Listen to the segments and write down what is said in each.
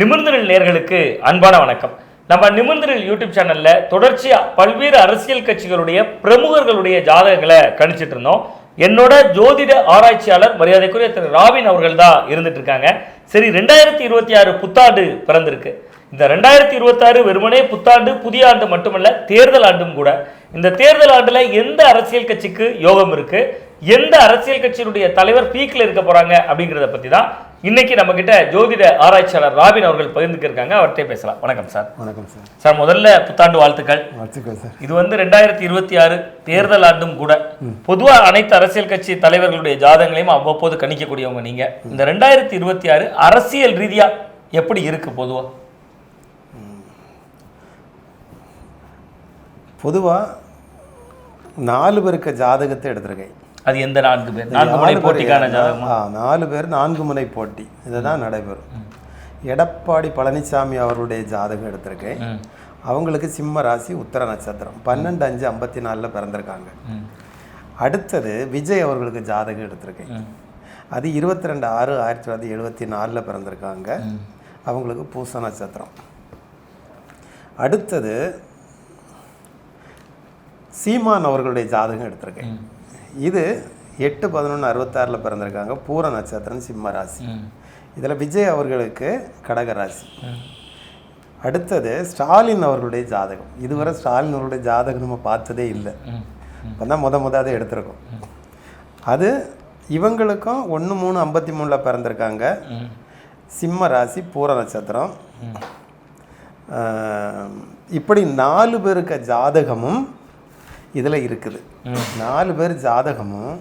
நிமிர்ந்தனில் நேர்களுக்கு அன்பான வணக்கம். நம்ம நிமிர்ந்தனில் யூடியூப் சேனல்ல தொடர்ச்சியா பல்வேறு அரசியல் கட்சிகளுடைய பிரமுகர்களுடைய ஜாதகங்களை கணிச்சிட்டு இருந்தோம். என்னோட ஜோதிட ஆராய்ச்சியாளர் மரியாதைக்குரிய திரு. ராவின் அவர்கள் தான் இருந்துட்டு இருக்காங்க சரி ரெண்டாயிரத்தி இருபத்தி ஆறு புத்தாண்டு பிறந்திருக்கு. இந்த ரெண்டாயிரத்தி இருபத்தாறு வெறுமனே புத்தாண்டு புதிய ஆண்டு மட்டுமல்ல தேர்தல் ஆண்டும் கூட. இந்த தேர்தல் ஆண்டில் எந்த அரசியல் கட்சிக்கு யோகம் இருக்குது எந்த அரசியல் கட்சியினுடைய தலைவர் பீக்ல இருக்க போறாங்க அப்படிங்கிறத பத்தி தான் இன்னைக்கு நம்ம கிட்ட ஜோதிட ஆராய்ச்சியாளர் ராபின் அவர்கள் பகிர்ந்துக்கிருக்காங்க அவர்கிட்ட பேசலாம். வணக்கம் சார். வணக்கம் சார். சார் முதல்ல புத்தாண்டு வாழ்த்துக்கள். சார். இது வந்து ரெண்டாயிரத்தி இருபத்தி ஆறு தேர்தல் ஆண்டும் கூட பொதுவா அனைத்து அரசியல் கட்சி தலைவர்களுடைய ஜாதகங்களையும் அவ்வப்போது கணிக்கக்கூடியவங்க நீங்க. இந்த ரெண்டாயிரத்தி இருபத்தி ஆறு அரசியல் ரீதியா எப்படி இருக்கு பொதுவா? பொதுவாக நாலு பேருக்கு ஜாதகத்தை எடுத்திருக்கேன். அது எந்த நான்கு பேர்? நான்கு நாலு போட்டிக்கான ஜாதகம்? நாலு பேர் நான்கு முனை போட்டி. இதுதான் நடைபெறும். எடப்பாடி பழனிசாமி அவருடைய ஜாதகம் எடுத்திருக்கேன். அவங்களுக்கு சிம்ம ராசி உத்தர நட்சத்திரம். பன்னெண்டு அஞ்சு ஐம்பத்தி நாலில் பிறந்திருக்காங்க. அடுத்தது விஜய் அவர்களுக்கு ஜாதகம் எடுத்திருக்கேன். அது இருபத்தி ரெண்டு ஆறு ஆயிரத்தி தொள்ளாயிரத்தி எழுபத்தி நாலில் பிறந்திருக்காங்க அவங்களுக்கு பூச நட்சத்திரம். அடுத்தது சீமான் அவர்களுடைய ஜாதகம் எடுத்திருக்கேன். இது எட்டு பதினொன்று அறுபத்தாறில் பிறந்திருக்காங்க. பூர நட்சத்திரம் சிம்ம ராசி. இதில் விஜய் அவர்களுக்கு கடக ராசி. அடுத்தது ஸ்டாலின் அவர்களுடைய ஜாதகம். இதுவரை ஸ்டாலின் அவர்களுடைய ஜாதகம் நம்ம பார்த்ததே இல்லை. இப்போ தான் முத முத அதை எடுத்திருக்கோம். அது இவங்களுக்கும் ஒன்று மூணு ஐம்பத்தி மூணில் பிறந்திருக்காங்க. சிம்ம ராசி பூர நட்சத்திரம். இப்படி நாலு பேருக்கு ஜாதகமும் இதில் இருக்குது. நாலு பேர் ஜாதகமும்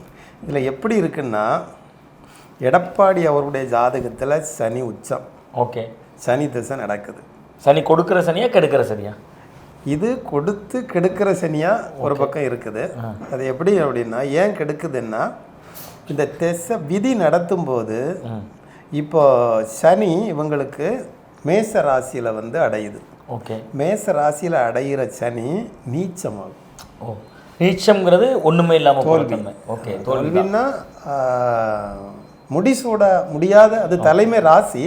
இதில் எப்படி இருக்குன்னா எடப்பாடி அவருடைய ஜாதகத்தில் சனி உச்சம். ஓகே. சனி திசை நடக்குது. சனி கொடுக்கிற சனியா கெடுக்கிற சனியா? இது கொடுத்து கெடுக்கிற சனியா ஒரு பக்கம் இருக்குது. அது எப்படி அப்படின்னா ஏன் கெடுக்குதுன்னா இந்த திசை விதி நடத்தும் போது இப்போ சனி இவங்களுக்கு மேச ராசியில் வந்து அடையுது. ஓகே. மேச ராசியில் அடையிற சனி நீச்சமாகும். ஓ நீச்சம்ங்கிறது ஒண்ணுமே இல்லாம தோல்வி. ஓகே தோல்வின்னா முடிசூட முடியாத அது தலைமை ராசி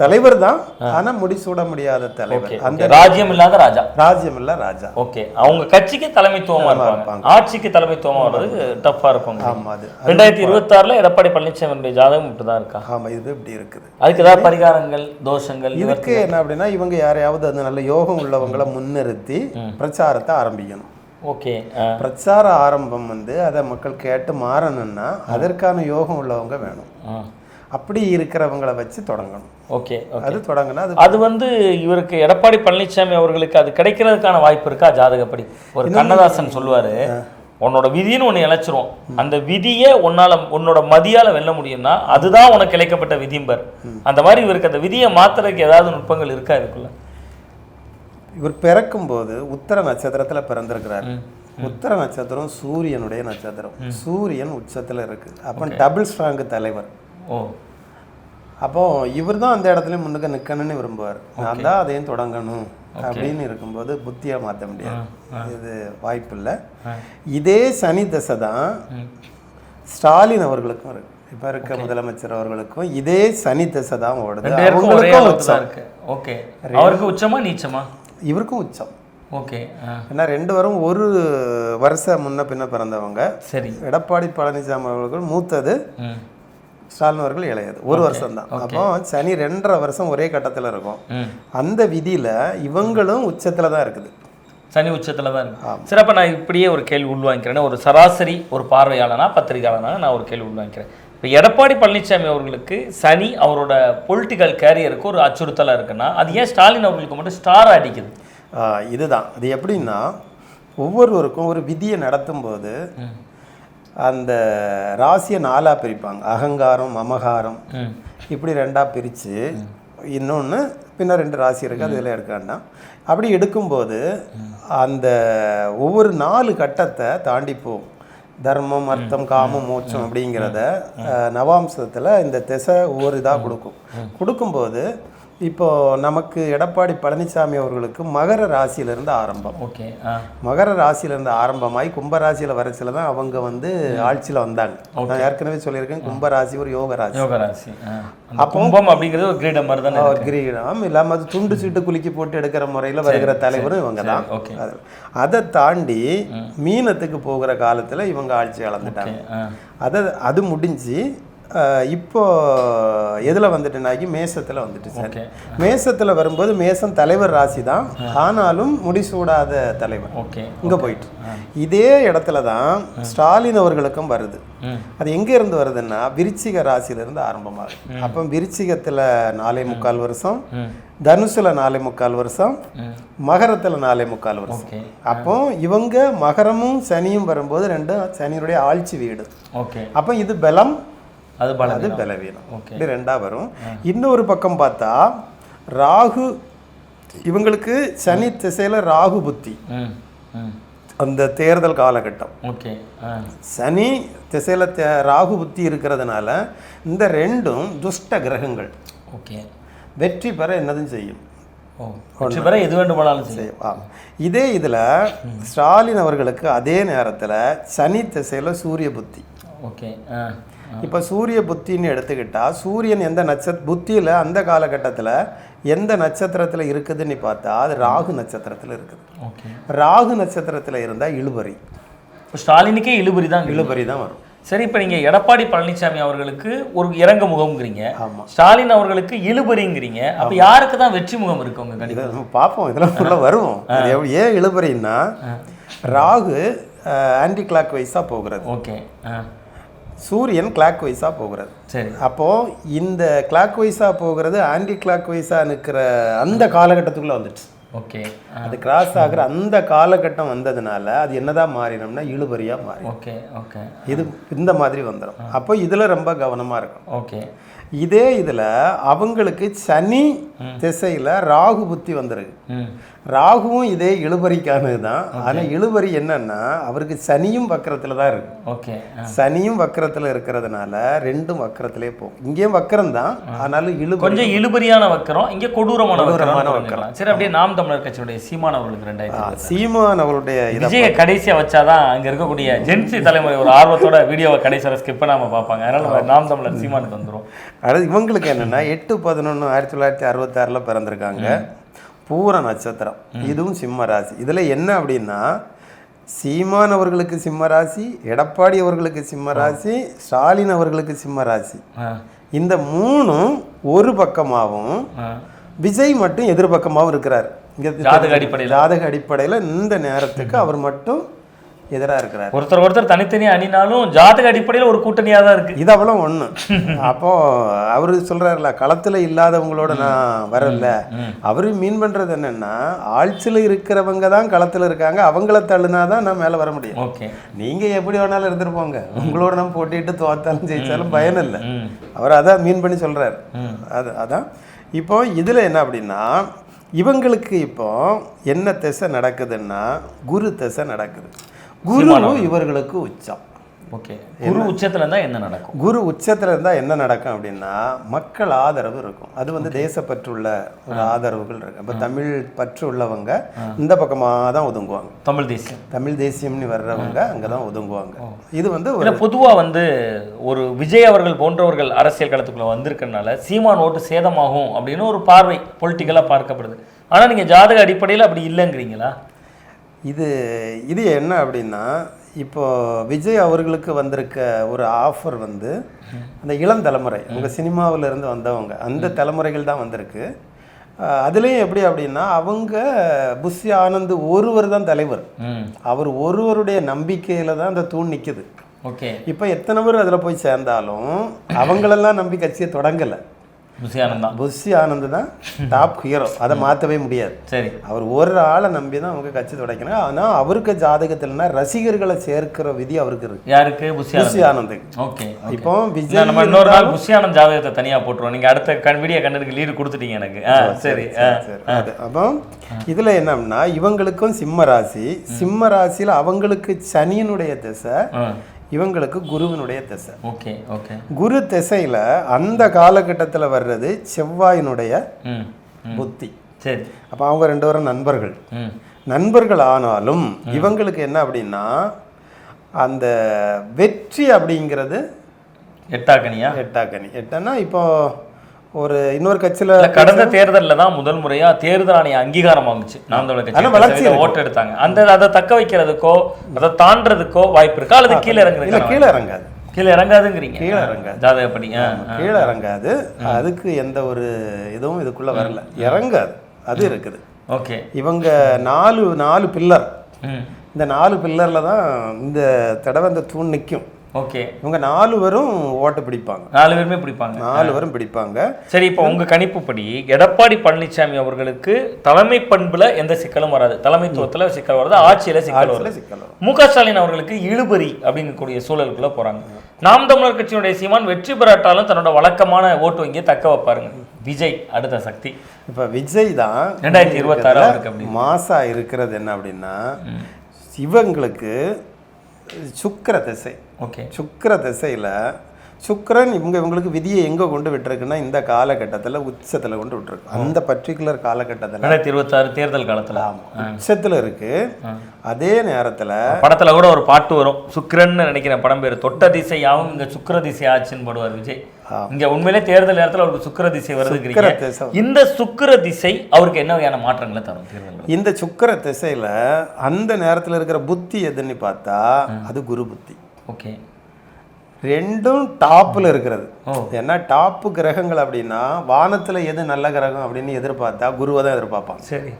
தலைவர் தான் ஆனா முடிசூட முடியாத தலைவர். அந்த ராஜ்யம் இல்லாத ராஜா. ராஜ்யம் இல்ல ராஜா. ஓகே அவங்க கட்சிக்கு தலைமைத்துவமா இருப்பாங்க. ஆட்சிக்கு தலைமைத்துவமா வர்றது டஃப்பா இருக்கும். ஆமா அது. ரெண்டாயிரத்தி இருபத்தாறுல எடப்பாடி பழனிசாமியுடைய ஜாதகம் இப்படிதான் இருக்கா? ஆமா இது இப்படி இருக்குது. அதுக்கு ஏதாவது பரிகாரங்கள் தோஷங்கள் இதுக்கு என்ன அப்படின்னா இவங்க யாரையாவது அந்த நல்ல யோகம் உள்ளவங்களை முன்னிறுத்தி பிரச்சாரத்தை ஆரம்பிக்கணும். ஓகே பிரச்சார ஆரம்பம் வந்து அதை மக்கள் கேட்டு மாறணும்னா அதற்கான யோகம் உள்ளவங்க வேணும். அப்படி இருக்கிறவங்கள வச்சு தொடங்கணும். ஓகே அது தொடங்கினா அது அது வந்து இவருக்கு எடப்பாடி பழனிசாமி அவர்களுக்கு அது கிடைக்கிறதுக்கான வாய்ப்பு இருக்கா? ஜாதகப்படி. ஒரு கண்ணதாசன் சொல்லுவாரு உன்னோட விதின்னு ஒன்று இழைச்சிரும் அந்த விதியை உன்னால உன்னோட மதியால வெல்ல முடியும்னா அதுதான் உனக்கு இழைக்கப்பட்ட விதிம்பர். அந்த மாதிரி இவருக்கு அந்த விதியை மாத்துறதுக்கு ஏதாவது நுட்பங்கள் இருக்கா இதுக்குள்ள? இவர் பிறக்கும்போது உத்தர நட்சத்திரத்துல பிறந்திருக்கிறார். உத்தர நட்சத்திரம் சூரியனுடைய நட்சத்திரம். சூரியன் உச்சத்துல இருக்கு. அப்போ டபுள் ஸ்ட்ராங்கு தலைவர். ஓ. அப்போ இவர் தான் அந்த இடத்துல முன்னுக்கு நிற்கணும்னு விரும்புவார். நான் தான் அதையும் தொடங்கணும் அப்படின்னு இருக்கும்போது புத்தியை மாற்ற முடியாது. இது வாய்ப்பு இல்லை இதே சனி தசை தான் ஸ்டாலின் அவர்களுக்கும் இருக்கு. இப்போ இருக்க முதலமைச்சர் அவர்களுக்கும் இதே சனி தசை தான் ஓடுது. அவங்களுக்கும் உச்சம். இருக்கு. ஓகே. அவருக்கு உச்சமா நீச்சமா? இவருக்கும் உச்சம். ஓகே ஏன்னா ரெண்டு பேரும் ஒரு வருஷம் முன்ன பின்ன பிறந்தவங்க. சரி. எடப்பாடி பழனிசாமி அவர்கள் மூத்தது ஸ்டாலின் அவர்கள் இளையது. ஒரு வருஷம் தான் அப்போ சனி ரெண்டரை வருஷம் ஒரே கட்டத்தில் இருக்கும். அந்த விதியில இவங்களும் உச்சத்துல தான் இருக்குது. சனி உச்சத்துல தான் இருக்கு. சரி அப்ப நான் இப்படியே ஒரு கேள்வி உள்வாங்கிக்கிறேன். ஒரு சராசரி ஒரு பார்வையாளனா பத்திரிகையாளனா நான் ஒரு கேள்வி உள்வாங்கிக்கிறேன். இப்போ எடப்பாடி பழனிசாமி அவர்களுக்கு சனி அவரோட பொலிட்டிக்கல் கேரியருக்கு ஒரு அச்சுறுத்தலா இருக்குன்னா அது ஏன் ஸ்டாலின் அவர்களுக்கு மட்டும் ஸ்டார் அடிக்குது? இதுதான். அது எப்படின்னா ஒவ்வொருவருக்கும் ஒரு விதியை நடத்தும் போது அந்த ராசியை நாலா பிரிப்பாங்க. அகங்காரம் மமகாரம் இப்படி ரெண்டா பிரித்து இன்னொன்று பின்ன ரெண்டு ராசி இருக்குது அது இதில் அப்படி எடுக்கும்போது அந்த ஒவ்வொரு நாலு கட்டத்தை தாண்டி போகும். தர்மம் அர்த்தம் காமம் மோட்சம் அப்படிங்கிறத நவாம்சத்தில் இந்த திசை ஒவ்வொரு இதாக கொடுக்கும். கொடுக்கும்போது இப்போ நமக்கு எடப்பாடி பழனிசாமி அவர்களுக்கு மகர ராசியிலிருந்து ஆரம்பம். ஓகே மகர ராசியிலிருந்து ஆரம்பமாய் கும்பராசியில் வரச்சில தான் அவங்க வந்து ஆட்சியில் வந்தாங்க. நான் ஏற்கனவே சொல்லியிருக்கேன் கும்பராசி ஒரு யோக ராசி. கும்பம் அப்படிங்கிறது ஒரு கிரீடம் மாதிரி தானே கிரீடம். இல்லாமல் அது துண்டு சீட்டு குலுக்கி போட்டு எடுக்கிற முறையில் வருகிற தலைவரும் இவங்க தான். ஓகே. அது- தாண்டி மீனத்துக்கு போகிற காலத்தில் இவங்க ஆட்சி அளந்துட்டாங்க. ஆ. அதை அது முடிஞ்சு இப்போ எதில் வந்துட்டுனாக்கி மேசத்தில் வந்துட்டு சார். மேசத்தில் வரும்போது மேசம் தலைவர் ராசி தான். ஆனாலும் முடிசூடாத தலைவர். ஓகே இங்கே போயிட்டு. இதே இடத்துல தான் ஸ்டாலின் அவர்களுக்கும் வருது. அது எங்க இருந்து வருதுன்னா விருச்சிக ராசியிலிருந்து ஆரம்பமாகுது. அப்போ விருச்சிகத்தில் நாலே முக்கால் வருஷம் தனுசுல நாலே முக்கால் வருஷம் மகரத்தில் நாலே முக்கால் வருஷம். அப்போ இவங்க மகரமும் சனியும் வரும்போது ரெண்டும் சனியினுடைய ஆட்சி வீடு. அப்போ இது பலம் அது அது பலவீனம். இப்படி ரெண்டா வரும். இன்னொரு பக்கம் பார்த்தா ராகு இவங்களுக்கு சனி திசையில ராகு புத்தி. அந்த தேர்தல் காலகட்டம். ஓகே ஆ. சனி திசையில ராகு புத்தி இருக்கிறதுனால இந்த ரெண்டும் துஷ்ட கிரகங்கள். ஓகே வெற்றி பெற என்னதும் செய்யும்? வெற்றி பெற எது வேண்டுமானாலும் செய்யும். ஆமா. இதே இதுல ஸ்டாலின் அவர்களுக்கு அதே நேரத்துல சனி திசையில சூரிய புத்தி. ஓகே ஆ ஆ. இப்போ சூரிய புத்தின்னு எடுத்துக்கிட்டா சூரியன் எந்த நட்சத் புத்தியில் அந்த காலகட்டத்தில் எந்த நட்சத்திரத்தில் இருக்குதுன்னு பார்த்தா அது ராகு நட்சத்திரத்தில் இருக்குது. ராகு நட்சத்திரத்தில் இருந்தால் இழுபறி. ஸ்டாலினுக்கே இழுபறி தான் இழுபறி. தான் வரும். சரி இப்போ நீங்க எடப்பாடி பழனிசாமி அவர்களுக்கு ஒரு இறங்க முகம்ங்கிறீங்க. ஆமா. ஸ்டாலின் அவர்களுக்கு இழுபறிங்கிறீங்க. அப்ப யாருக்கு தான் வெற்றி முகம் இருக்கு உங்க கணிப்பு இதை நம்ம பார்ப்போம். இதெல்லாம் உள்ள வருவோம். ஏன் இழுபறின்னா ராகு ஆன்டி கிளாக் வைஸாக போகிறது. ஓகே. சூரியன் கிளாக் வைஸாக போகிறது சரி. அப்போது இந்த கிளாக் வைஸாக போகிறது ஆன்டி கிளாக் வைஸாக நிற்கிற அந்த காலகட்டத்துக்குள்ளே வந்துடுச்சு. ஓகே. அது கிராஸ் ஆகுற அந்த காலகட்டம் வந்ததுனால அது என்னதான் மாறினோம்னா இழுபறியாக மாறி ஓகே ஓகே. இது இந்த மாதிரி வந்துடும். அப்போ இதில் ரொம்ப கவனமாக இருக்கும் ஓகே. இதே இதில் அவங்களுக்கு சனி திசையில் ராகு புத்தி வந்துருக்கு. ராகுவும் இதே இழுபறிக்கானது தான். ஆனால் இழுபறி என்னன்னா அவருக்கு சனியும் வக்கரத்தில் தான் இருக்கு. ஓகே. சனியும் வக்கரத்தில் இருக்கிறதுனால ரெண்டும் வக்கரத்திலே போகும் இங்கேயும் வக்கரம் தான். ஆனாலும் இழுபறி. கொஞ்சம் இழுபறியான வக்கரம் இங்க கொடூரமான கொடூரமான வக்கரம். சரி அப்படியே நாம் தமிழர் கட்சியுடைய சீமான் அவர்களுக்கு ஆ, ரெண்டாயிரத்தி சீமான் அவருடைய விஜய கடைசியா வச்சாதான் அங்க இருக்கக்கூடிய ஜென்சி தலைமுறை ஒரு ஆர்வத்தோட வீடியோவை கடைசி வரை ஸ்கிப் பண்ணாம பார்ப்பாங்க. அதனால நாம் தமிழர் சீமானுக்கு வந்துரும். அடுத்து இவங்களுக்கு என்னன்னா எட்டு பதினொன்று ஆயிரத்தி தொள்ளாயிரத்தி அறுபத்தாறில் பிறந்திருக்காங்க. பூர நட்சத்திரம். இதுவும் சிம்ம ராசி. இதில் என்ன அப்படின்னா சீமான் அவர்களுக்கு சிம்ம ராசி எடப்பாடி அவர்களுக்கு சிம்ம ராசி ஸ்டாலின் அவர்களுக்கு சிம்ம ராசி. இந்த மூணும் ஒரு பக்கமாகவும். விஜய் மட்டும் எதிர்பக்கமாகவும் இருக்கிறார். ஜாதக அடிப்படையில. ஜாதக அடிப்படையில் இந்த நேரத்துக்கு அவர் மட்டும் எதிராக இருக்கிறார். ஒருத்தர் ஒருத்தர் தனித்தனியா அணினாலும் ஜாதக அடிப்படையில ஒரு கூட்டணியா தான் இருக்கு. இது அவ்வளோ ஒன்று அப்போ அவரு சொல்றாருல களத்துல இல்லாதவங்களோட நான் வரல. அவரு மீன் பண்றது என்னன்னா ஆட்சியில் இருக்கிறவங்க தான் களத்துல இருக்காங்க அவங்கள தள்ளுனா தான் நான் மேலே வர முடியும். ஓகே. நீங்க எப்படி வேணாலும் இருந்துட்டு போங்க. உங்களோட நம்ம போட்டிட்டு தோத்தாலும் ஜெயிச்சாலும் பயன் இல்லை. அவர் அதான் மீன் பண்ணி சொல்றாரு. அது அதான். இப்போ இதுல என்ன அப்படின்னா இவங்களுக்கு இப்போ என்ன திசை நடக்குதுன்னா குரு திசை நடக்குது. குரு இவர்களுக்கு உச்சம். ஓகே. குரு உச்சத்துல இருந்தா என்ன நடக்கும்? குரு உச்சத்துல இருந்தா என்ன நடக்கும் அப்படின்னா மக்கள் ஆதரவு இருக்கும். அது வந்து தேசப்பற்றுள்ள ஒரு ஆதரவுகள் இருக்கு. இப்போ தமிழ் பற்று உள்ளவங்க இந்த பக்கமா தான் ஒதுங்குவாங்க. தமிழ் தேசியம். தமிழ் தேசியம்னு வர்றவங்க அங்கே தான் ஒதுங்குவாங்க. இது வந்து ஒரு இல்ல பொதுவா வந்து ஒரு விஜய் அவர்கள் போன்றவர்கள் அரசியல் களத்துக்குள்ள வந்திருக்கறனால சீமான் ஓட்டு சேதமாகும் அப்படின்னு ஒரு பார்வை பொலிட்டிக்கலா பார்க்கப்படுது. ஆனா நீங்க ஜாதக அடிப்படையில அப்படி இல்லைங்கிறீங்களா? இது இது என்ன அப்படின்னா இப்போ விஜய் அவர்களுக்கு வந்திருக்க ஒரு ஆஃபர் வந்து அந்த இளம் தலைமுறை உங்கள் சினிமாவில் இருந்து வந்தவங்க அந்த தலைமுறைகள் தான் வந்திருக்கு. அதுலேயும் எப்படி அப்படின்னா அவங்க புஷி ஆனந்த் ஒருவர் தான் தலைவர். அவர் ஒருவருடைய நம்பிக்கையில் தான் அந்த தூண் நிற்குது ஓகே. இப்போ எத்தனை பேர் அதில் போய் சேர்ந்தாலும் அவங்களெல்லாம் நம்பி கட்சியை தொடங்கலை. ருசியானந்த் தான் புஷி ஆனந்த் தான் டாப் ஹீரோ அதை மாற்றவே முடியாது. சரி. அவர் ஒரு ஆளை நம்பி தான் அவங்க கட்சி தொடங்கினாங்க. ஆனால் அவருக்கு ஜாதகத்தில்னா ரசிகர்களை சேர்க்கிற விதி அவருக்கு இருக்கு. யாருக்கு? புஷியானந்த் புஷி ஆனந்துக்கு ஓகே. இப்போ விஜய் நம்ம இன்னொரு நாள் புஷியானந்த் ஜாதகத்தை தனியா போட்டுருவோம். நீங்க அடுத்த கண் வீடியோ கண்ணனுக்கு லீடு கொடுத்துட்டீங்க எனக்கு. சரி சரி. அப்போ இதுல என்னன்னா இவங்களுக்கும் சிம்ம ராசி. சிம்ம ராசியில அவங்களுக்கு சனியினுடைய திசை. இவங்களுக்கு குருவினுடைய திசை. Okay okay. குரு திசையில அந்த காலகட்டத்தில் வர்றது செவ்வாயினுடைய. புத்தி. சரி. அப்போ அவங்க ரெண்டு பேரும் நண்பர்கள். நண்பர்கள் ஆனாலும் இவங்களுக்கு என்ன அப்படின்னா அந்த வெற்றி அப்படிங்கிறது எட்டாக்கனியா? எட்டாக்கனி. எட்டன்னா இப்போ ஒரு இன்னொரு கட்சியில் கடந்த தேர்தல்ல தான் முதல் முறையா தேர்தல் ஆணைய அங்கீகாரம் வாங்குச்சு. நாம் தமிழர் வளர்ச்சி ஓட்டு எடுத்தாங்க. அந்த அதை தக்க வைக்கிறதுக்கோ அதை தாண்டறதுக்கோ வாய்ப்பு இருக்கா? அல்லது கீழே இல்லை இறங்குறதுக்கு? கீழே இறங்காது. கீழே இறங்காதுங்கிறீங்க. கீழே இறங்காது. ஜாதகப்படி. ஆ, ஆ. கீழே இறங்காது. அதுக்கு எந்த ஒரு இதுவும் இதுக்குள்ள வரல. இறங்காது. அது இருக்குது. ஓகே. இவங்க நாலு நாலு பில்லர். இந்த நாலு பில்லர்ல தான் இந்த தடவை இந்த தூண் நிற்கும் ஓகே. இவங்க நாலு பேரும் ஓட்டு பிடிப்பாங்க. நாலு பேருமே பிடிப்பாங்க. நாலு பேரும் பிடிப்பாங்க. சரி இப்போ உங்க கணிப்புப்படி எடப்பாடி பழனிசாமி அவர்களுக்கு தலைமை பண்புல எந்த சிக்கலும் வராது. தலைமைத்துவத்துல சிக்கல் வராது. ஆட்சியில சிக்கல் வராது. மு க ஸ்டாலின் அவர்களுக்கு இழுபறி அப்படிங்கக்கூடிய சூழலுக்குள்ள போறாங்க. நாம் தமிழர் கட்சியினுடைய சீமான் வெற்றி பெறாட்டாலும் தன்னோட வழக்கமான ஓட்டு வங்கியை தக்க வைப்பாருங்க. விஜய் அடுத்த சக்தி. இப்ப விஜய் தான் ரெண்டாயிரத்தி இருபத்தாறு மாசா இருக்கிறது என்ன அப்படின்னா இவங்களுக்கு சுக்கிர திசை. ஓகே. சுக்கிர திசையில சுக்கிரன் இவங்க இவங்களுக்கு விதியை எங்க கொண்டு விட்டுருக்குன்னா இந்த காலகட்டத்துல உச்சத்துல கொண்டு விட்டுருக்கு அந்த பர்டிகுலர் காலகட்டத்துல ரெண்டாயிரத்தி இருபத்தாறு தேர்தல் காலத்துல. உச்சத்துல இருக்கு. அதே நேரத்துல படத்துல கூட ஒரு பாட்டு வரும். சுக்கிரன்னு நினைக்கிறேன் படம் பேர் தொட்ட திசை யாவும் இங்க சுக்கிர திசை ஆச்சுன்னு போடுவார் விஜய். இங்க உண்மையிலே தேர்தல் நேரத்துல அவருக்கு சுக்கிர திசை திசை. இந்த சுக்கிர திசை அவருக்கு என்ன வகையான மாற்றங்களை தரும் தேர்தல் இந்த சுக்கிர திசையில அந்த நேரத்துல இருக்கிற புத்தி எதுன்னு பார்த்தா அது குரு புத்தி. ஓகே. ரெண்டும் டாப்ல இருக்கிறது. ஏன்னா டாப்பு கிரகங்கள் அப்படின்னா வானத்துல எது நல்ல கிரகம் அப்படின்னு எதிர்பார்த்தா குருவை தான் எதிர்பார்ப்பாங்க சரி.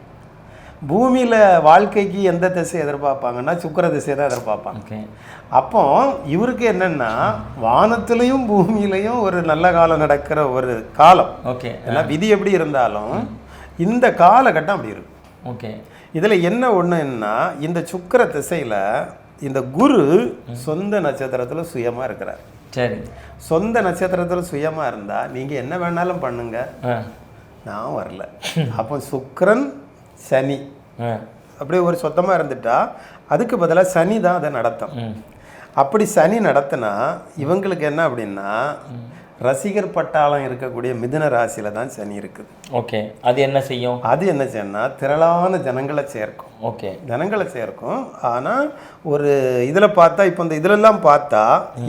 பூமியில வாழ்க்கைக்கு எந்த திசை எதிர்பார்ப்பாங்கன்னா சுக்கிர திசையை தான் எதிர்பார்ப்பாங்க. அப்போ இவருக்கு என்னன்னா வானத்திலையும் பூமியிலையும் ஒரு நல்ல காலம் நடக்கிற ஒரு காலம். ஓகே. ஏன்னா விதி எப்படி இருந்தாலும் இந்த காலகட்டம் அப்படி இருக்கு ஓகே. இதுல என்ன ஒண்ணுன்னா இந்த சுக்கிர திசையில இந்த குரு சொந்த நட்சத்திரத்துல சுயமா இருக்கிறார். சரி. சொந்த நட்சத்திரத்துல சுயமா இருந்தா நீங்க என்ன வேணாலும் பண்ணுங்க. நான் வரல. அப்போ சுக்கிரன் சனி. அப்படியே ஒரு சொத்தமா இருந்துட்டா அதுக்கு பதிலாக சனி தான் அதை நடத்தும். அப்படி சனி நடத்தினா இவங்களுக்கு என்ன அப்படின்னா ரசிகர் பட்டாளம் இருக்கக்கூடிய மிதுன ராசியில தான் சனி இருக்குது. ஓகே. அது என்ன செய்யும்? அது என்ன செய்யணும்னா திரளான ஜனங்களை சேர்க்கும். ஓகே. ஜனங்களை சேர்க்கும். ஆனால் ஒரு இதில் பார்த்தா இப்போ இந்த இதிலெல்லாம் பார்த்தா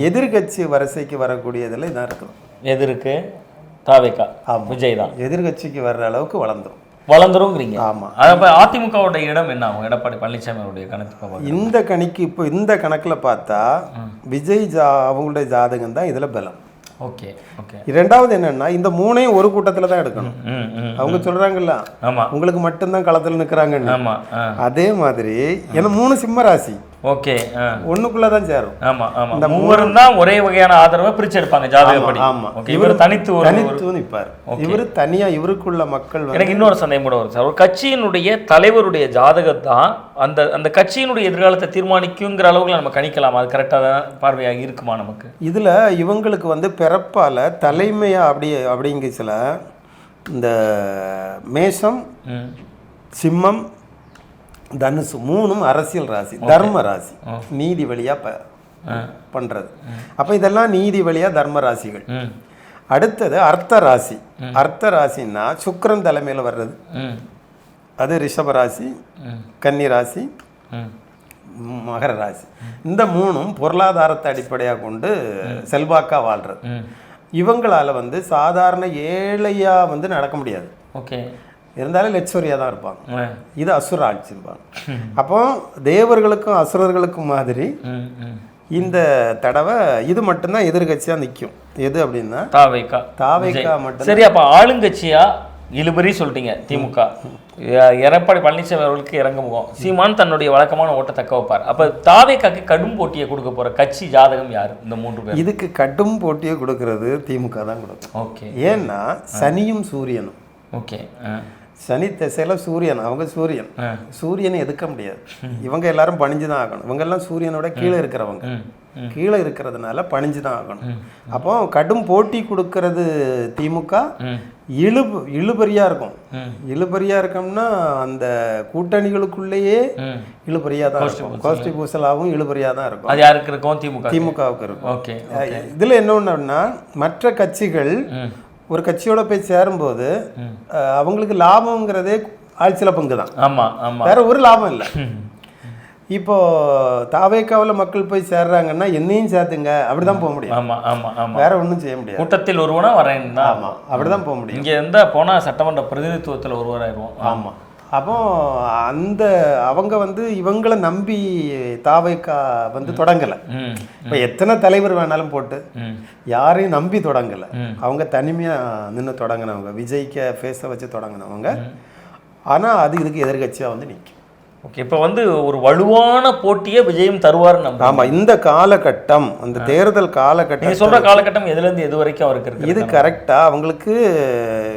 எதிர்கட்சி வரிசைக்கு வரக்கூடியதில் இதான் இருக்குது. எது இருக்கு தாவேக்கா. விஜய் தான். எதிர்கட்சிக்கு வர்ற அளவுக்கு வளர்ந்துரும். வளர்ந்துருங்கிறீங்க. ஆமா. அப்ப அதிமுகவோட இடம் என்ன? ஆகும் எடப்பாடி பழனிசாமி அவருடைய கணக்கு இந்த கணிக்கு இப்போ இந்த கணக்கில் பார்த்தா விஜய் ஜா அவங்களுடைய ஜாதகம் தான் இதில் பலம். Okay okay. இரண்டாவது என்னன்னா இந்த மூணையும் ஒரு கூட்டத்தில் தான் எடுக்கணும். அவங்க சொல்றாங்கல்ல ஆமா. உங்களுக்கு மட்டும்தான் களத்தில் நிற்கிறாங்கன்னு ஆமா ஆ. அதே மாதிரி ஏன்னா மூணு சிம்ம ராசி. ஓகே ஒண்ணுக்குள்ள தான் சேரும். ஆமா ஆமா. மூவரும் தான் ஒரே வகையான ஆதரவை பிரிச்சு எடுப்பாங்க ஜாதகப்படி ஆமா. ஓகே இவர் தனித்து தனித்து நிற்பார் இவர் தனியா இவருக்குள்ள மக்கள் எனக்கு இன்னொரு சந்தேகம் கூட வரும் சார். ஒரு கட்சியினுடைய தலைவருடைய ஜாதகம் தான் அந்த அந்த கட்சியினுடைய எதிர்காலத்தை தீர்மானிக்குங்கிற அளவுக்கு நம்ம கணிக்கலாம். அது கரெக்டாக தான் பார்வையாக இருக்குமா நமக்கு? இதுல இவங்களுக்கு வந்து பிறப்பால தலைமையா அப்படி அப்படிங்க சில இந்த மேஷம் சிம்மம் தனுசு மூணும் அரசியல் ராசி தர்ம ராசி. நீதி வழியா ப பண்றது. அப்ப இதெல்லாம் நீதி வழியா தர்ம ராசிகள். அடுத்தது அர்த்த ராசி. அர்த்த ராசின்னா சுக்கிரன் தலைமையில வர்றது. அது ரிஷப ராசி கன்னி ராசி மகர ராசி. இந்த மூணும் பொருளாதாரத்தை அடிப்படையாக கொண்டு செல்வாக்கா வாழ்றது. ம். இவங்களால வந்து சாதாரண ஏழையா வந்து நடக்க முடியாது. ஓகே. இருந்தாலும் லட்சுரியா தான் இருப்பாங்க. இது அசுர ஆட்சிம்பாங்க அப்போ தேவர்களுக்கும் அசுரர்களுக்கும் மாதிரி இந்த தடவை இது மட்டும்தான் எதிர்கட்சியா நிற்கும் எது அப்படின்னா தாவைக்கா. தாவைக்கா மட்டும் சரி அப்ப ஆளுங்கட்சியா? இழுபறி சொல்லிட்டீங்க திமுக. எடப்பாடி பழனிசாமி அவர்களுக்கு இறங்க முகம். சீமான் தன்னுடைய வழக்கமான ஓட்டை தக்க வைப்பார். அப்ப தாவேக்காக்கு கடும் போட்டியை கொடுக்க போற கட்சி ஜாதகம் யாரு? இந்த மூன்று பேர். இதுக்கு கடும் போட்டியை கொடுக்கறது திமுக தான் கொடுக்கும். ஓகே. ஏன்னா சனியும் சூரியனும். ஓகே. சனி திசையில சூரியன் அவங்க சூரியன். சூரியனை எதுக்க முடியாது. இவங்க எல்லாரும் பணிஞ்சு தான் ஆகணும். இவங்க எல்லாம் சூரியனோட கீழே இருக்கிறவங்க. கீழே இருக்கிறதுனால பணிஞ்சு தான் ஆகணும் அப்போ கடும் போட்டி கொடுக்கறது திமுக. ம். இழுபு இழுபறியா இருக்கும். இழுபறியா இருக்கோம்னா அந்த கூட்டணிகளுக்குள்ளேயே இழுபறியா தான் இருக்கும். கோஷ்டி பூசலாகவும் இழுபறியா தான் இருக்கும். அது யாருக்கு இருக்கும்? திமுக திமுகவுக்கு இருக்கும். ஓகே இதுல என்ன ஒண்ணுன்னா மற்ற கட்சிகள் ஒரு கட்சியோட போய் சேரும்போது அவங்களுக்கு லாபம்ங்கிறதே ஆட்சியில பங்கு தான் ஆமா ஆமா. வேற ஒரு லாபம் இல்லை. இப்போ தாவேக்காவில் மக்கள் போய் சேர்றாங்கன்னா என்னையும் சேர்த்துங்க. அப்படிதான் போக முடியும். ஆமா ஆமா ஆமா. வேற ஒண்ணும் செய்ய முடியாது. கூட்டத்தில் ஒருவனா வரேன் தான் ஆமா அப்படிதான் போக முடியும். இங்க இருந்தா போனா சட்டமன்ற பிரதிநிதித்துவத்துல ஒருவராயிருவோம் ஆமா. அப்போ அந்த அவங்க வந்து இவங்களை நம்பி தாவைக்கா வந்து தொடங்கல. இப்போ எத்தனை தலைவர் வேணாலும் போட்டு யாரையும் நம்பி தொடங்கல. அவங்க தனிமையா நின்று தொடங்கினவங்க விஜய்க்க ஃபேஸை வச்சு தொடங்கினவங்க. ஆனா அது இதுக்கு எதிர்கட்சியா வந்து நிற்கும் ஓகே இப்போ வந்து ஒரு வலுவான போட்டியை விஜயம் தருவார்னு நம்ப ஆமா இந்த காலகட்டம் அந்த தேர்தல் காலகட்டம் நீங்க சொல்ற காலகட்டம் எதுல இருந்து எது வரைக்கும் அவருக்கு இருக்கு இது கரெக்டா அவங்களுக்கு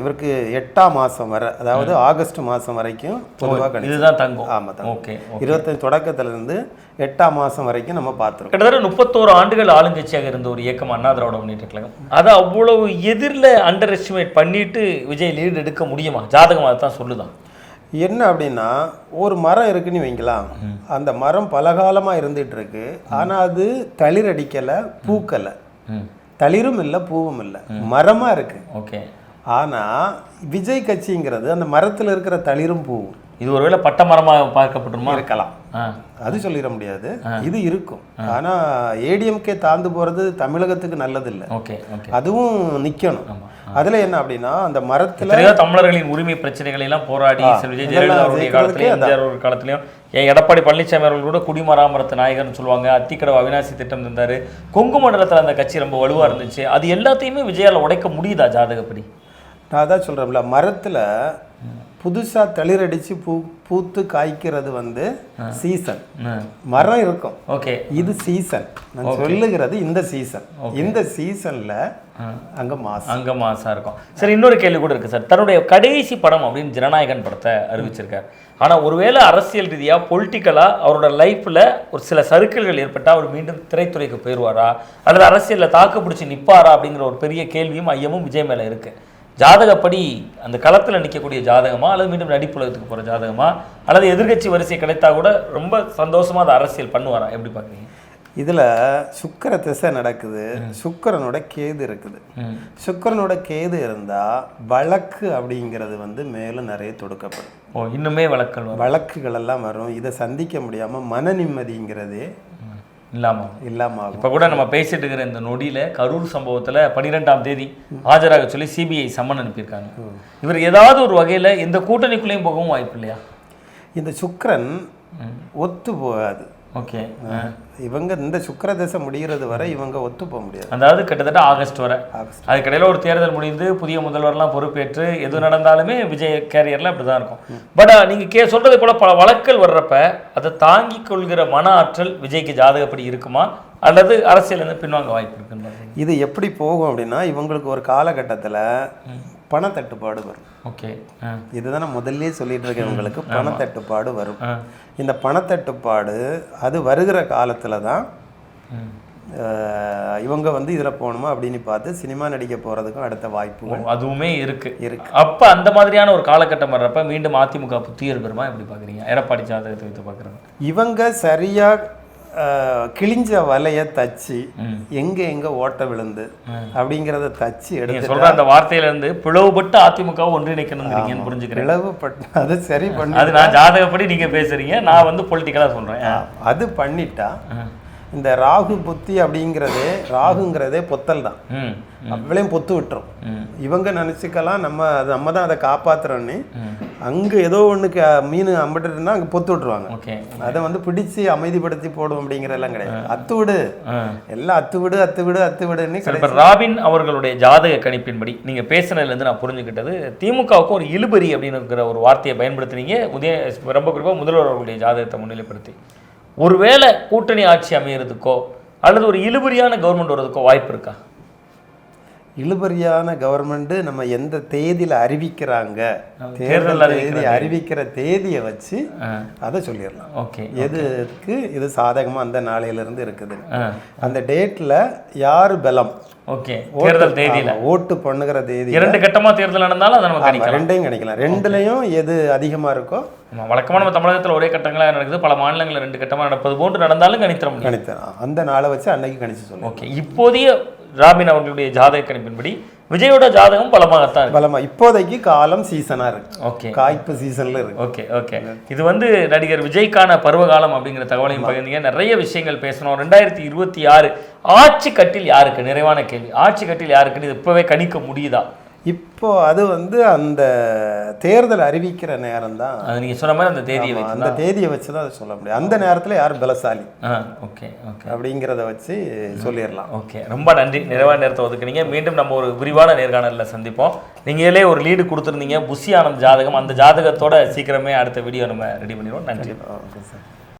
இவருக்கு எட்டாம் மாசம் வரை அதாவது ஆகஸ்ட் மாசம் வரைக்கும் பொதுவாக இதுதான் தங்கும். ஆமா தான் ஓகே இருபத்தஞ்சு தொடக்கத்துல இருந்து எட்டாம் மாசம் வரைக்கும் நம்ம பார்த்துருக்கோம். கிட்டத்தட்ட முப்பத்தோரு ஆண்டுகள் ஆளுங்கட்சியாக இருந்த ஒரு இயக்கம் அண்ணா திராவிட முன்னேற்ற கழகம். அதை அவ்வளவு எதிரில் அண்டர் எஸ்டிமேட் பண்ணிட்டு விஜய் லீடு எடுக்க முடியுமா? ஜாதகம் அதை தான் சொல்லுதான். என்ன அப்படின்னா ஒரு மரம் இருக்குன்னு வைங்களாம் அந்த மரம் பலகாலமா இருந்துட்டு இருக்கு ஆனா அது தளிர் அடிக்கல பூக்கல தளிரும் இல்லை பூவும் இல்லை. மரமா இருக்கு. ஓகே. ஆனா விஜய் கட்சிங்கிறது அந்த மரத்துல இருக்கிற தளிரும் பூவும். இது ஒருவேளை பட்ட மரமாக பார்க்கப்பட்டுருமா? இருக்கலாம். அது சொல்லிட முடியாது. இது இருக்கும். ஆனா ஏடிஎம்கே தாழ்ந்து போறது தமிழகத்துக்கு நல்லது இல்லை ஓகே. அதுவும் நிக்கணும். அதுல என்ன அப்படின்னா அந்த மரத்துல தமிழர்களின் உரிமை பிரச்சனைகளை எல்லாம் போராடி விஜய் ஜெயலலிதா அவருடைய காலத்திலையும் ஏன் எடப்பாடி பழனிசாமி அவர்கள் கூட குடிமராமரத்து நாயகர்னு சொல்லுவாங்க. அத்திக்கடவு அவினாசி திட்டம் தந்தாரு. கொங்கு மண்டலத்துல அந்த கட்சி ரொம்ப வலுவா இருந்துச்சு. அது எல்லாத்தையுமே விஜயால உடைக்க முடியுதா ஜாதகப்படி? நான் அதான் சொல்றேன்ல மரத்துல புதுசா தளிரடிச்சு பூ பூத்து காய்க்கிறது வந்து சீசன் மரம் இருக்கும். ஓகே. இது சீசன் நான் சொல்லுகிறது இந்த சீசன் இந்த சீசன்ல அங்க மாசம் அங்க மாசா இருக்கும். சரி இன்னொரு கேள்வி கூட இருக்கு சார். தன்னுடைய கடைசி படம் அப்படின்னு ஜனநாயகன் படத்தை அறிவிச்சிருக்கார். ஆனா ஒருவேளை அரசியல் ரீதியா பொலிட்டிக்கலா அவரோட லைஃப்ல ஒரு சில சறுக்கல்கள் ஏற்பட்டா அவர் மீண்டும் திரைத்துறைக்கு போயிடுவாரா அல்லது அரசியல்ல தாக்கு பிடிச்சி நிப்பாரா அப்படிங்கிற ஒரு பெரிய கேள்வியும் ஐயமும் விஜய் மேல இருக்கு. ஜாதகப்படி அந்த களத்துல நிற்கக்கூடிய ஜாதகமா அல்லது மீண்டும் நடிப்புலகத்துக்கு போற ஜாதகமா அல்லது எதிர்க்கட்சி வரிசை கிடைத்தா கூட ரொம்ப சந்தோஷமா அதை அரசியல் பண்ணுவாரா? எப்படி பாக்குறீங்க இதுல சுக்கிர திசை நடக்குது. சுக்கிரனோட கேது இருக்குது. சுக்கிரனோட கேது இருந்தா வழக்கு அப்படிங்கிறது வந்து மேலும் நிறைய தொடுக்கப்படும். ஓ இன்னுமே வழக்கல் வரும். வழக்குகள் எல்லாம் வரும். இதை சந்திக்க முடியாம மன நிம்மதிங்கிறதே ம். இல்லாம இல்லாம ஆகும் இப்போ கூட நம்ம பேசிட்டு இருக்கிற இந்த நொடியில கரூர் சம்பவத்துல பன்னிரெண்டாம் தேதி ஆஜராக சொல்லி சிபிஐ சம்மன் அனுப்பியிருக்காங்க. இவர் ஏதாவது ஒரு வகையில இந்த கூட்டணிக்குள்ளேயும் போகவும் வாய்ப்பு இல்லையா இந்த சுக்கிரன் ஒத்து போகாது. ஓகே இவங்க இந்த சுக்கிர திசை முடிகிறது வரை இவங்க ஒத்து போக முடியாது. அதாவது கிட்டத்தட்ட ஆகஸ்ட் வரை. ஆகஸ்ட். அதுக்கிடையில ஒரு தேர்தல் முடிந்து புதிய முதல்வர்லாம் பொறுப்பேற்று எது நடந்தாலுமே விஜய் கேரியர்ல அப்படிதான் இருக்கும். பட் நீங்க கே சொல்றது போல பல வழக்கல் வர்றப்ப அதை தாங்கிக் கொள்கிற மன ஆற்றல் விஜய்க்கு ஜாதகப்படி இருக்குமா? அல்லது அரசியல் இருந்து பின்வாங்க வாய்ப்பு இருக்குன்னு? இது எப்படி போகும் அப்படின்னா இவங்களுக்கு ஒரு காலகட்டத்துல பணத்தட்டுப்பாடு வரும். ஓகே. இதுதான் நான் முதல்லயே சொல்லிட்டு இருக்கேன் உங்களுக்கு. பணத்தட்டுப்பாடு வரும். இந்த பணத்தட்டுப்பாடு அது வருகிற காலத்துல தான் இவங்க வந்து இதுல போகணுமா அப்படின்னு பார்த்து சினிமா நடிக்க போறதுக்கும் அடுத்த வாய்ப்புகள் ஓ, அதுவுமே இருக்கு. இருக்கு. அப்ப அந்த மாதிரியான ஒரு காலகட்டம் வர்றப்ப மீண்டும் அதிமுக புத்துயிர் பெறுமா? எப்படி பாக்குறீங்க எடப்பாடி ஜாதகத்தை வைத்து பாக்குறாங்க இவங்க சரியா அஹ், கிழிஞ்ச வலைய தச்சு எங்க எங்க ஓட்ட விழுந்து அப்படிங்கிறத தச்சு எடுத்து சொல்ற அந்த வார்த்தையில இருந்து பிளவுபட்டு அதிமுக ஒன்றிணைக்கணுங்கிறீங்கன்னு புரிஞ்சுக்கிறேன். பிளவுபட்டு அதை சரி பண்ணி அது நான் ஜாதகப்படி நீங்க பேசுறீங்க நான் வந்து பொலிட்டிக்கலா சொல்றேன். அது பண்ணிட்டா இந்த ராகு புத்தி அப்படிங்கிறதே ராகுங்கிறதே பொத்தல் தான். அவ்வளையும் பொத்து விட்டுரும். இவங்க நினச்சிக்கலாம் நம்ம நம்ம தான் அதை காப்பாத்துறோன்னு அங்கே ஏதோ ஒன்று மீன் அம்பிட்டுனா அங்கே பொத்து விட்டுருவாங்க. ஓகே. அதை வந்து பிடிச்சு அமைதிப்படுத்தி போடும் அப்படிங்கிறதெல்லாம் கிடையாது. அத்து விடு. எல்லாம் அத்து விடு அத்து விடு அத்து விடுன்னு இப்ப ராபின் அவர்களுடைய ஜாதக கணிப்பின்படி நீங்க பேசுனதுல இருந்து நான் புரிஞ்சுக்கிட்டது திமுகவுக்கு ஒரு இழுபறி அப்படின்னு இருக்கிற ஒரு வார்த்தையை பயன்படுத்துனீங்க. உதய ரொம்ப குறிப்பா முதல்வர் அவர்களுடைய ஜாதகத்தை முன்னிலைப்படுத்தி. ஒருவேளை கூட்டணி ஆட்சி அமையறதுக்கோ அல்லது ஒரு இழுபறியான கவர்மெண்ட் வர்றதுக்கோ வாய்ப்பு இருக்கா? இழுபறியான கவர்மெண்ட் நம்ம எந்த தேதியில அறிவிக்கிறாங்க? தேர்தல் தேதி அறிவிக்கிற தேதியை வச்சு. அதை சொல்லிடலாம். ஓகே எதுக்கு இது சாதகமா அந்த நாளையில இருந்து இருக்குது அந்த டேட்ல யார் பலம்? ஓகே தேர்தல் தேதியில. ஓட்டு பண்ணுகிற தேதி இரண்டு கட்டமா தேர்தல் நடந்தாலும் அதை நம்ம ரெண்டையும் கணிக்கலாம். ரெண்டுலையும் எது அதிகமா இருக்கோ? ஆமா, வழக்கமா நம்ம தமிழகத்துல ஒரே கட்டங்களா நடக்குது. பல மாநிலங்கள்ல ரெண்டு கட்டமா நடப்பது போன்று நடந்தாலும் கணித்திர முடியும். கணித்தலாம் அந்த நாளை வச்சு அன்னைக்கு கணிச்சு சொல்லுவோம் ஓகே இப்போதைய ராபின் அவர்களுடைய ஜாதக கணிப்பின்படி விஜயோட ஜாதகம் பலமாகத்தான் இருக்கு. பலமா இப்போதைக்கு காலம் சீசனா இருக்கு. ஓகே. காய்ப்பு சீசன்ல இருக்கு. Okay okay. இது வந்து நடிகர் விஜய்க்கான பருவகாலம் அப்படிங்கிற தகவலையும் பகிர்ந்தீங்க. நிறைய விஷயங்கள் பேசணும். ரெண்டாயிரத்தி இருபத்தி ஆறு ஆட்சி கட்டில் யாருக்கு? நிறைவான கேள்வி. ஆட்சி கட்டில் யாருக்குன்னு இது இப்பவே கணிக்க முடியுதா? இப்போ அது வந்து அந்த தேர்தல் அறிவிக்கிற நேரம் தான் அது நீங்க சொன்ன மாதிரி அந்த தேதியை வைத்து அந்த தேதியை வச்சு தான் அதை சொல்ல முடியும். அந்த நேரத்துல யார் பலசாலி? ஆ ஓகே ஓகே. அப்படிங்கிறத வச்சு சொல்லிடலாம். ஓகே. ரொம்ப நன்றி. நிறைவான நேரத்தை ஒதுக்குனீங்க. மீண்டும் நம்ம ஒரு விரிவான நேர்காணலில் சந்திப்போம். நீங்களே ஒரு லீடு கொடுத்துருந்தீங்க. புஷி ஆனந்த் ஜாதகம். அந்த ஜாதகத்தோட சீக்கிரமே அடுத்த வீடியோ நம்ம ரெடி பண்ணிடுவோம். நன்றி. Okay sir.